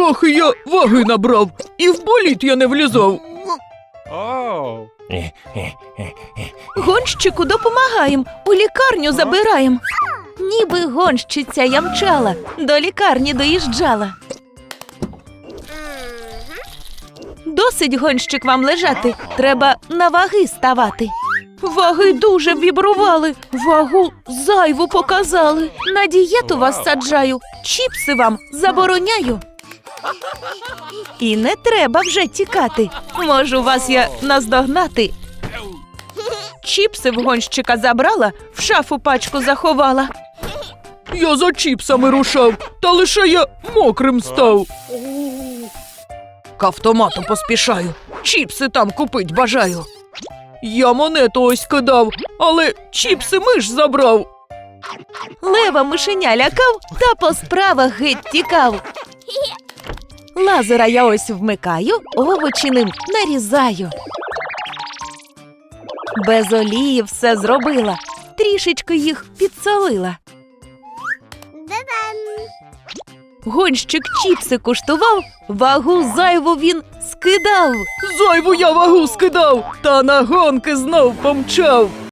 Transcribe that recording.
Трохи я ваги набрав, і в боліт я не влізав. Oh. Гонщику допомагаєм, у лікарню забираєм. Ніби гонщиця я мчала, до лікарні доїжджала. Досить гонщик вам лежати, треба на ваги ставати. Ваги дуже вібрували, вагу зайву показали. На дієту вас саджаю, чіпси вам забороняю. І не треба вже тікати. Можу вас я наздогнати. Чіпси в гонщика забрала, в шафу пачку заховала. Я за чіпсами рушав, та лише я мокрим став. К автомату поспішаю, чіпси там купить бажаю. Я монету ось кидав, але чіпси миш забрав. Лева мишеня лякав та по справах геть тікав. Лазера я ось вмикаю, овочі ним нарізаю. Без олії все зробила, трішечки їх підсолила. Гонщик чіпси куштував, вагу зайву він скидав. Зайву я вагу скидав, та на гонки знов помчав.